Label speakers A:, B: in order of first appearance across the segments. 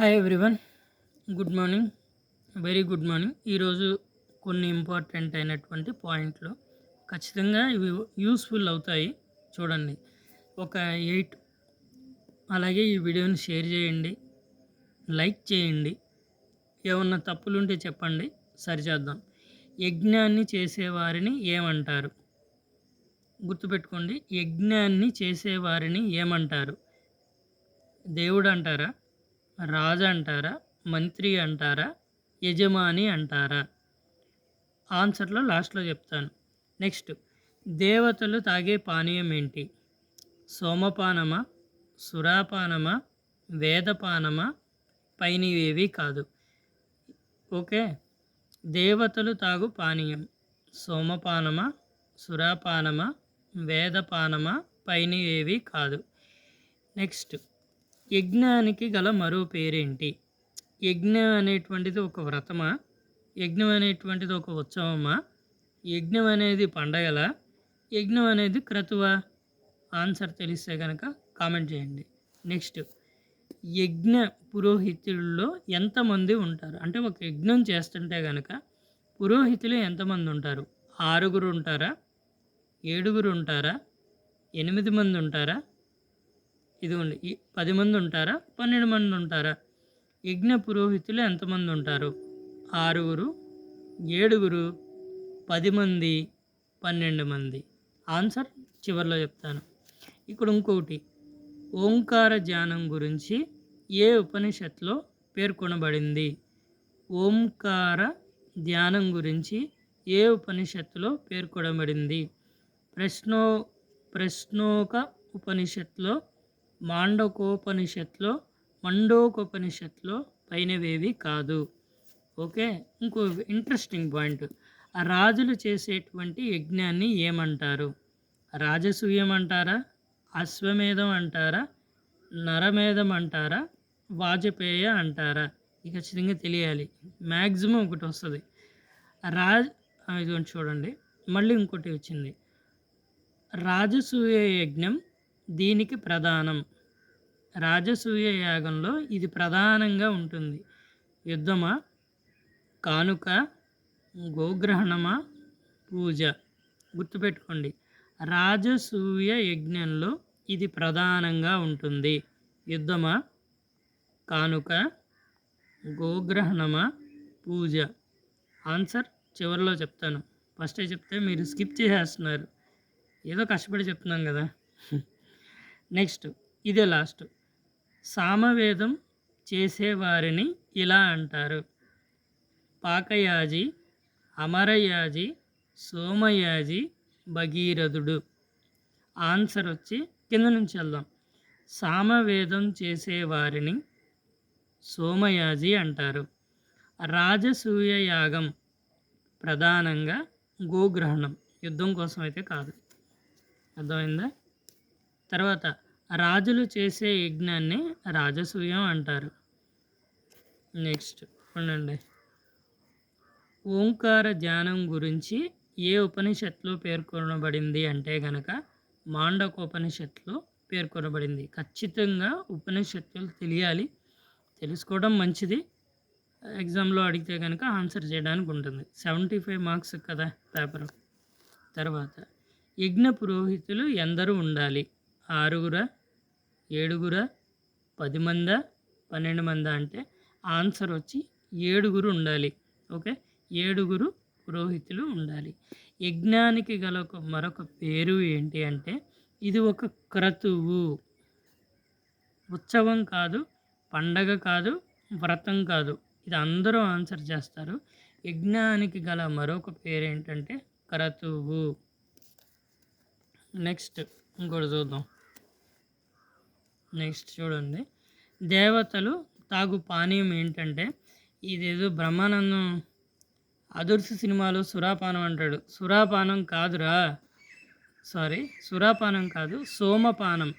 A: Hi everyone good morning very good morning ఈరోజు కొన్ని important అయినటువంటి పాయింట్లు ఖచ్చితంగా ఇవి యూస్ఫుల్ అవుతాయి చూడండి. ఒక ఎయిట్ అలాగే ఈ వీడియోని షేర్ చేయండి. లైక్ చేయండి. ఏమన్నా తప్పులుంటే చెప్పండి. సరిచేద్దాం యజ్ఞాన్ని చేసేవారిని ఏమంటారు? గుర్తుపెట్టుకోండి. యజ్ఞాన్ని చేసేవారిని ఏమంటారు? దేవుడు అంటారా? రాజు అంటారా మంత్రి అంటారా? యజమాని అంటారా? ఆన్సర్లో లాస్ట్లో చెప్తాను. నెక్స్ట్ దేవతలు తాగే పానీయం ఏంటి? సోమపానమా? సురాపానమా? వేదపానమా? పైనవేవి కాదు. ఓకే? దేవతలు తాగు పానీయం సోమపానమా? సురాపానమా? వేదపానమా? పైనవేవి కాదు. నెక్స్ట్ యజ్ఞానికి గల మరో పేరేంటి? యజ్ఞం అనేటువంటిది ఒక వ్రతమా? యజ్ఞం అనేటువంటిది ఒక ఉత్సవమా? యజ్ఞం అనేది పండగల? యజ్ఞం అనేది క్రతువ? ఆన్సర్ తెలిస్తే కనుక కామెంట్ చేయండి. నెక్స్ట్ యజ్ఞ పురోహితుల్లో ఎంతమంది ఉంటారు? అంటే ఒక యజ్ఞం చేస్తుంటే కనుక పురోహితులు ఎంతమంది ఉంటారు? ఆరుగురు ఉంటారా? ఏడుగురు ఉంటారా? ఎనిమిది మంది ఉంటారా? ఇదిగోండి ఈ పది మంది ఉంటారా? పన్నెండు మంది ఉంటారా? యజ్ఞ పురోహితులు ఎంతమంది ఉంటారు? ఆరుగురు ఏడుగురు పది మంది పన్నెండు మంది. ఆన్సర్ చివరిలో చెప్తాను. ఇక్కడ ఇంకొకటి ఓంకార ధ్యానం గురించి ఏ ఉపనిషత్లో పేర్కొనబడింది? ఓంకార ధ్యానం గురించి ఏ ఉపనిషత్తులో పేర్కొనబడింది? ప్రశ్నో ప్రశ్నోక ఉపనిషత్తులో మాండకోపనిషత్లో మండోకోపనిషత్లో పైనవేవి కాదు. ఓకే? ఇంకో ఇంట్రెస్టింగ్ పాయింట్. ఆ రాజులు చేసేటువంటి యజ్ఞాన్ని ఏమంటారు? రాజసూయం అంటారా అశ్వమేధం అంటారా? నరమేధం అంటారా? వాజపేయ అంటారా? ఇది ఖచ్చితంగా తెలియాలి. మ్యాక్సిమం ఒకటి వస్తుంది. రాజ్ ఇదిగోండి చూడండి. మళ్ళీ ఇంకోటి వచ్చింది. రాజసూయ యజ్ఞం దీనికి ప్రధానం. రాజసూయ యాగంలో ఇది ప్రధానంగా ఉంటుంది. యుద్ధమా? కానుక గోగ్రహణమా? పూజ. గుర్తుపెట్టుకోండి. రాజసూయ యజ్ఞంలో ఇది ప్రధానంగా ఉంటుంది. యుద్ధమా? కానుక గోగ్రహణమా? పూజ. ఆన్సర్ చివరిలో చెప్తాను. ఫస్టే చెప్తే మీరు స్కిప్ చేసేస్తున్నారు. ఏదో కష్టపడి చెప్తున్నాం కదా. నెక్స్ట్ ఇదే లాస్ట్. సామవేదం చేసేవారిని ఇలా అంటారు. పాకయాజి అమరయాజి సోమయాజి భగీరథుడు. ఆన్సర్ వచ్చి కింద నుంచి వెళ్దాం. సామవేదం చేసేవారిని సోమయాజి అంటారు. రాజసూయ యాగం ప్రధానంగా గోగ్రహణం. యుద్ధం కోసం అయితే కాదు. అర్థమైందా? తర్వాత రాజులు చేసే యజ్ఞాన్ని రాజసూయం అంటారు. నెక్స్ట్ ఉండండి ఓంకార ధ్యానం గురించి ఏ ఉపనిషత్తులో పేర్కొనబడింది అంటే కనుక మాండకోపనిషత్తులో పేర్కొనబడింది. ఖచ్చితంగా ఉపనిషత్తులు తెలియాలి. తెలుసుకోవడం మంచిది. ఎగ్జామ్లో అడిగితే కనుక ఆన్సర్ చేయడానికి ఉంటుంది. సెవెంటీ ఫైవ్ మార్క్స్ కదా పేపర్. తర్వాత యజ్ఞ పురోహితులు ఎందరూ ఉండాలి? ఆరుగురా ఏడుగురా పది మందా పన్నెండు మందా అంటే ఆన్సర్ వచ్చి ఏడుగురు ఉండాలి. ఓకే? ఏడుగురు పురోహితులు ఉండాలి. యజ్ఞానికి గల ఒక మరొక పేరు ఏంటి అంటే ఇది ఒక క్రతువు. ఉత్సవం కాదు పండగ కాదు వ్రతం కాదు. ఇది అందరూ ఆన్సర్ చేస్తారు. యజ్ఞానికి గల మరొక పేరు ఏంటంటే క్రతువు. నెక్స్ట్ ఇంకోటి చూద్దాం. నెక్స్ట్ చూడండి. దేవతలు తాగు పానీయం ఏంటంటే ఇదేదో బ్రహ్మానందం అదుర్స్ సినిమాలో సురాపానం అంటాడు. సురాపానం కాదురా. సారీ సురాపానం కాదు సోమపానం.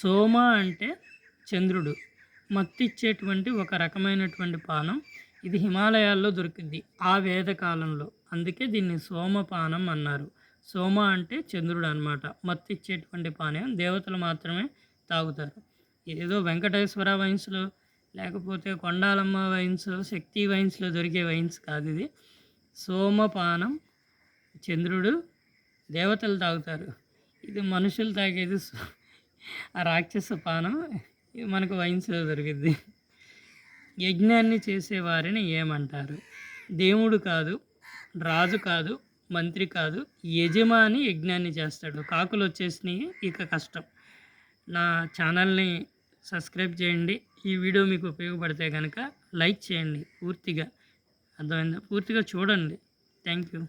A: సోమ అంటే చంద్రుడు. మత్తిచ్చేటువంటి ఒక రకమైనటువంటి పానం ఇది హిమాలయాల్లో దొరికింది ఆ వేదకాలంలో అందుకే దీన్ని సోమపానం అన్నారు. సోమ అంటే చంద్రుడు అనమాట మత్తిచ్చేటువంటి పానీయం దేవతలు మాత్రమే తాగుతారు. ఏదో వెంకటేశ్వర వైన్స్లో లేకపోతే కొండాలమ్మ వైన్స్లో శక్తి వైన్స్లో దొరికే వైన్స్ కాదు ఇది. సోమపానం చంద్రుడు దేవతలు తాగుతారు. ఇది మనుషులు తాగేది ఆ రాక్షస పానం ఇది మనకు వైన్స్లో దొరికింది యజ్ఞాన్ని చేసేవారిని ఏమంటారు? దేవుడు కాదు రాజు కాదు మంత్రి కాదు యజమాని యజ్ఞాన్ని చేస్తాడు. కాకులు వచ్చేసినాయి ఇక కష్టం. నా ఛానల్ని సబ్స్క్రైబ్ చేయండి. ఈ వీడియో మీకు ఉపయోగపడితే కనుక లైక్ చేయండి. పూర్తిగా అర్థమైందా? పూర్తిగా చూడండి. Thank you.